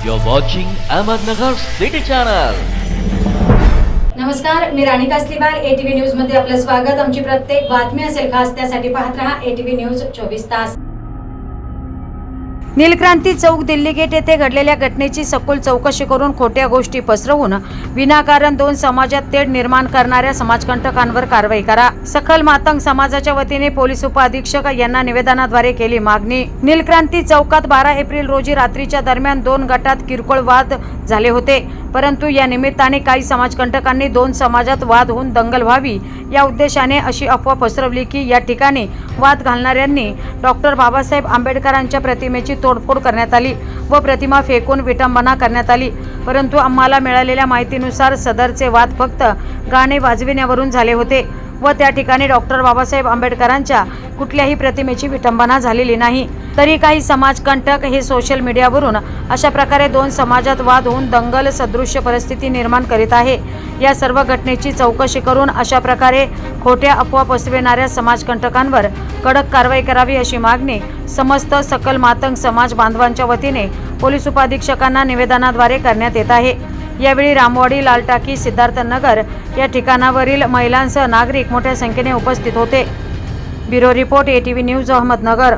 You're watching Ahmednagar City Channel. नमस्कार मी राणी कासलीवार ATV न्यूजमध्ये आपलं स्वागत आमची प्रत्येक बातमी असेल खास त्यासाठी पाहत राहा एटीव्ही न्यूज चोवीस तास नीलक्रांती चौक दिल्ली गेट येथे घडलेल्या घटनेची सखोल चौकशी करून खोट्या गोष्टी पसरवून विनाकारण दोन समाजात तेढ निर्माण करणाऱ्या समाजकंटकांवर कारवाई करा. सखल मातंग समाजाच्या वतीने पोलीस उपअधीक्षक यांना निवेदनाद्वारे केली मागणी. नीलक्रांती चौकात बारा एप्रिल रोजी रात्रीच्या दरम्यान दोन गटात किरकोळ वाद झाले होते. परंतु या निमित्ताने काही समाजकंटकांनी दोन समाजात वाद होऊन दंगल व्हावी या उद्देशाने अशी अफवा पसरवली की या ठिकाणी वाद घालणाऱ्यांनी डॉक्टर बाबासाहेब आंबेडकरांच्या प्रतिमेची तोडफोड करण्यात आली व प्रतिमा फेकून विटंबना करण्यात आली. परंतु आम्हाला मिळालेल्या माहितीनुसार सदरचे वाद फक्त गाणे वाजविण्यावरून झाले होते व त्या ठिकाणी डॉक्टर बाबासाहेब आंबेडकरांच्या कुठल्याही प्रतिमेची विटंबना झालेली नाही. तरी काही समाजकंटक हे सोशल मीडियावरून अशा प्रकारे दोन समाजात वाद होऊन दंगल सदृश्य परिस्थिती निर्माण करीत आहे. या सर्व घटनेची चौकशी करून अशा प्रकारे खोट्या अफवा पसरविणाऱ्या समाजकंटकांवर कडक कारवाई करावी अशी मागणी समस्त सकल मातंग समाज बांधवांच्या वतीने पोलीस उपाधीक्षकांना निवेदनाद्वारे करण्यात येत आहे. यावेळी रामवाडी लालटाकी सिद्धार्थनगर या ठिकाणावरील महिलांसह नागरिक मोठ्या संख्येने उपस्थित होते. Bureau report A T V news Ahmednagar.